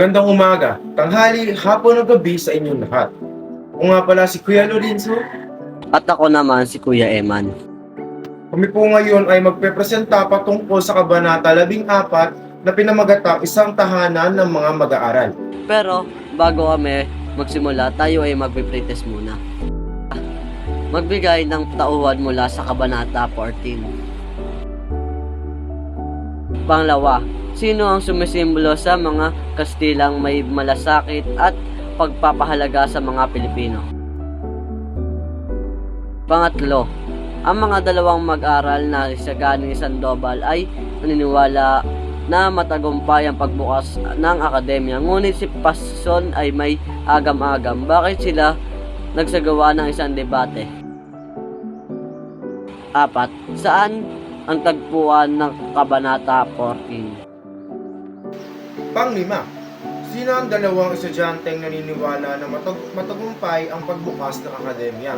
Magandang umaga, tanghali, hapon o gabi sa inyong lahat. Ako nga pala si Kuya Lorenzo. At ako naman si Kuya Eman. Kami po ngayon ay magpepresenta patungkol sa Kabanata 14 na pinamagatang isang tahanan ng mga mag-aaral. Pero bago kami magsimula, tayo ay magpipretest muna. Magbigay ng tauhan mula sa Kabanata 14. Panglawa, sino ang sumisimbolo sa mga Kastilang may malasakit at pagpapahalaga sa mga Pilipino? Pangatlo, ang mga dalawang mag-aral na si Gani Sandoval ay naniniwala na matagumpay ang pagbukas ng akademya. Ngunit si Passon ay may agam-agam. Bakit sila nagsagawa ng isang debate? Apat, saan ang tagpuan ng Kabanata 14? Panglima, sino ang dalawang estudyanteng naniniwala na matag- matagumpay ang pagbukas ng akademya?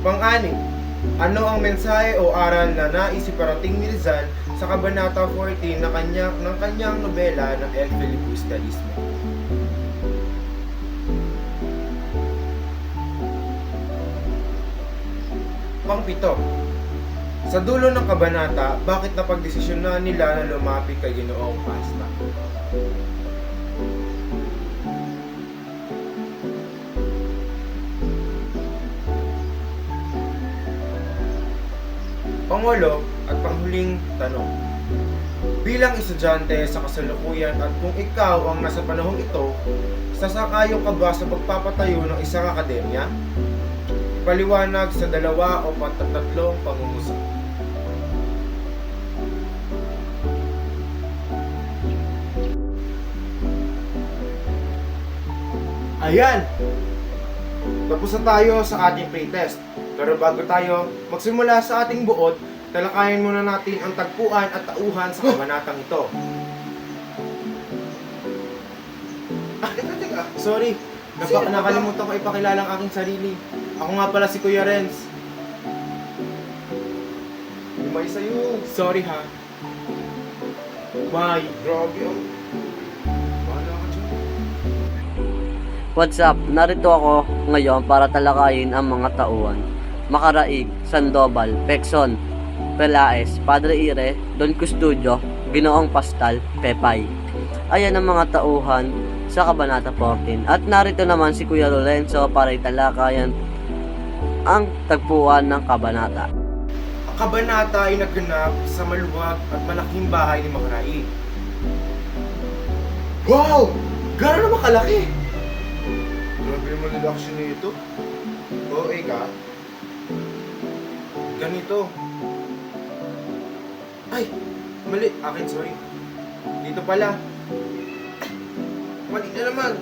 Pang-anim, ano ang mensahe o aral na nais iparating ni Rizal sa Kabanata 14 na kanya, ng kanyang nobela ng El Filibusterismo? Pangpito, sa dulo ng kabanata, bakit napagdesisyonan nila na lumapit kay Ginoong Pasta? Pangulo at panghuling tanong. Bilang estudyante sa kasalukuyan at kung ikaw ang nasa panahong ito, sasakayo ka ba sa pagpapatayo ng isang akademya? Paliwanag sa dalawa o patatatlong pangungusap. Ayan! Tapos na tayo sa ating pretest. Pero bago tayo magsimula sa ating buod, talakayin muna natin ang tagpuan at tauhan sa kabanatang ito. Ah, teka, teka. Sorry. Napa- ba? nakalimutan ko ipakilala ang aking sarili. Ako nga pala si Kuya Renz. May sa'yo. Sorry ha. Bye. Grabe oh. Bahala ka dyan. What's up? Narito ako ngayon para talakayin ang mga tauhan. Makaraig, Sandoval, Pekson, Pelaes, Padre Ire, Don Custodio, Ginoong Pastal, Pepay. Ayan ang mga tauhan sa Kabanata 14. At narito naman si Kuya Lorenzo para italakayan ang tagpuan ng Kabanata. Ang kabanata ay naganap sa maluwag at malaking bahay ni Makaraig. Wow! Gano'n naman kalaki! Grabe naman yung action nito. Oo, eh ka. Ganito. Ay! Mali. Akin, sorry. Dito pala. Mali na naman.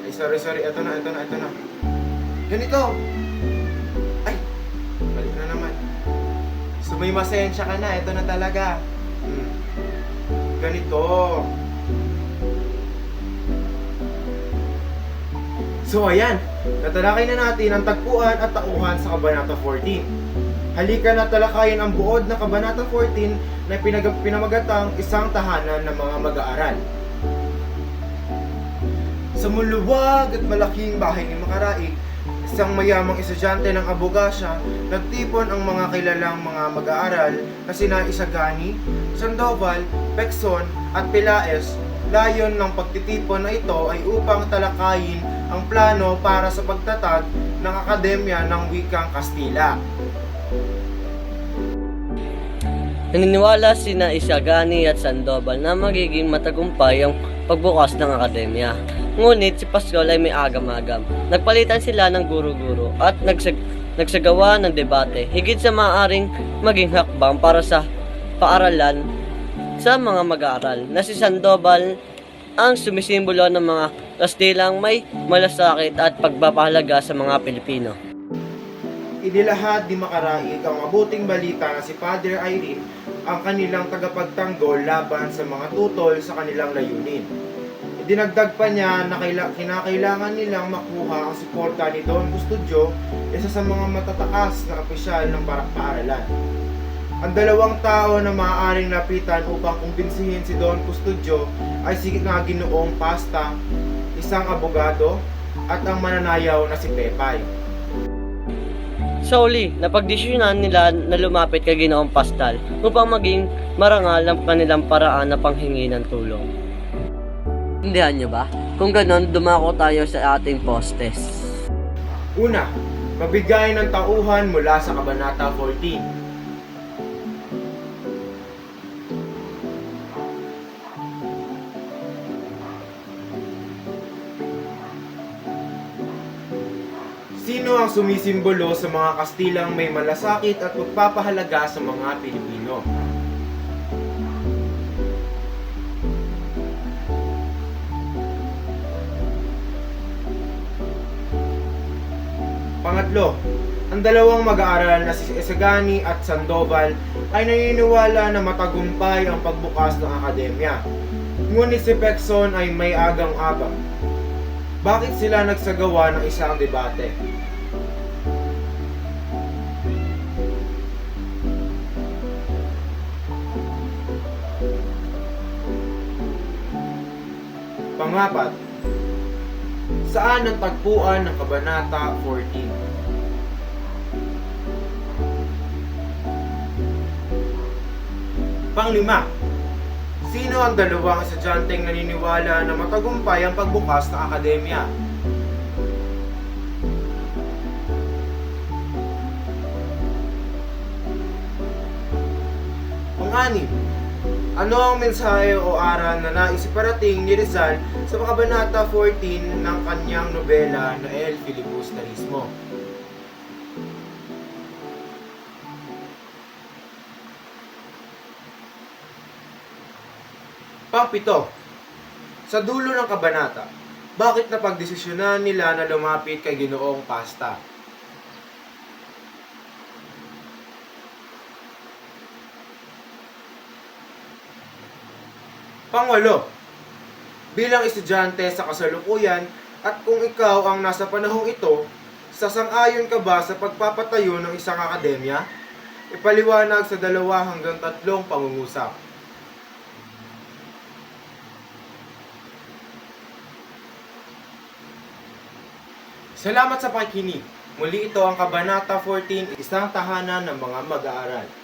Ay, sorry, sorry. Ito na, ito na, ito na. Ganito. Ay! Mali na naman. So may masensya ka na. Ito na talaga. Hmm. Ganito. So ayan, natalakay na natin ang tagpuan at tauhan sa Kabanata 14. Halika na talakayin ang buod na Kabanata 14 na pinamagatang isang tahanan ng mga mag-aaral. Sa muluwag at malaking bahay ni Makaraig, isang mayamang estudyante ng abogasya, nagtipon ang mga kilalang mga mag-aaral na sina Isagani, Sandoval, Pekson at Pilaes. Layon ng pagtitipon na ito ay upang talakayin ang plano para sa pagtatag ng Akademya ng Wikang Kastila. Naniniwala sina Isagani at Sandoval na magiging matagumpay ang pagbukas ng akademya. Ngunit si Pascual ay may agam-agam. Nagpalitan sila ng guro-guro at nagsag nagsagawa ng debate higit sa maaaring maging hakbang para sa paaralan sa mga mag-aaral na si Sandoval ang sumisimbolo ng mga Kastilang may malasakit at pagpapahalaga sa mga Pilipino. Inilahad ni Makaraig ang mabuting balita na si Father Irene ang kanilang tagapagtanggol laban sa mga tutol sa kanilang layunin. Dinagdag pa niya na kaila- kinakailangan nilang makuha ang suporta ni Don Custodio, isa sa mga matataas na opisyal ng para- paaralan. Ang dalawang tao na maaaring lapitan upang kumbinsihin si Don Custodio ay si nga ginoong Pasta, isang abogado, at ang mananayaw na si Pepay. Sa uli, napagdesisyonan nila na lumapit kay Ginoong Pastal upang maging marangal ang kanilang paraan na panghingi ng tulong. Hindihan niyo ba? Kung ganon, dumako tayo sa ating postes. Una, magbigay ng tauhan mula sa Kabanata 14. Sino ang sumisimbolo sa mga Kastilang may malasakit at magpapahalaga sa mga Pilipino? Pangatlo, ang dalawang mag-aaral na si Esagani at Sandoval ay naniniwala na matagumpay ang pagbukas ng akademya. Ngunit si Pekson ay may agang-abang. Bakit sila nagsagawa ng isang debate? Pangapat, saan ang tagpuan ng Kabanata 14? Panglima, sino ang dalawang estudyanteng naniniwala na matagumpay ang pagbukas ng akademya? Pang-anim, ano ang mensahe o aral na nais iparating ni Rizal sa Kabanata 14 ng kanyang nobela na El Filibusterismo? Pangpito, sa dulo ng kabanata, bakit napagdesisyonan nila na lumapit kay Ginoong Pasta? Pangwalo, bilang estudyante sa kasalukuyan at kung ikaw ang nasa panahong ito, sasang-ayon ka ba sa pagpapatayo ng isang akademya? Ipaliwanag sa dalawa hanggang tatlong pangungusap. Salamat sa pakikinig. Muli ito ang Kabanata 14, isang tahanan ng mga mag-aaral.